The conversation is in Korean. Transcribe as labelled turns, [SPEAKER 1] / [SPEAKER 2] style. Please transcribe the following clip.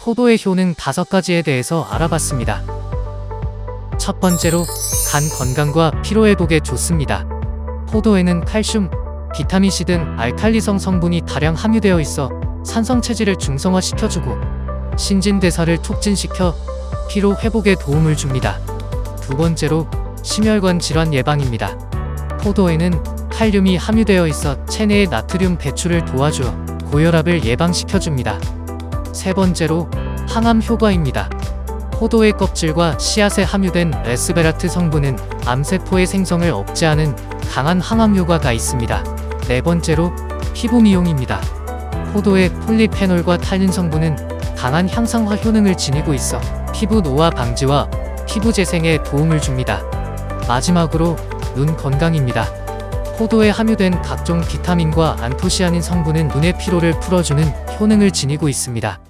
[SPEAKER 1] 포도의 효능 5가지에 대해서 알아봤습니다. 첫 번째로 간 건강과 피로 회복에 좋습니다. 포도에는 칼슘, 비타민C 등 알칼리성 성분이 다량 함유되어 있어 산성 체질을 중성화시켜주고 신진대사를 촉진시켜 피로 회복에 도움을 줍니다. 두 번째로 심혈관 질환 예방입니다. 포도에는 칼륨이 함유되어 있어 체내의 나트륨 배출을 도와주어 고혈압을 예방시켜줍니다. 세 번째로 항암 효과입니다. 포도의 껍질과 씨앗에 함유된 레스베라트 성분은 암세포의 생성을 억제하는 강한 항암 효과가 있습니다. 네 번째로 피부 미용입니다. 포도의 폴리페놀과 탄닌 성분은 강한 향상화 효능을 지니고 있어 피부 노화 방지와 피부 재생에 도움을 줍니다. 마지막으로 눈 건강입니다. 포도에 함유된 각종 비타민과 안토시아닌 성분은 눈의 피로를 풀어주는 효능을 지니고 있습니다.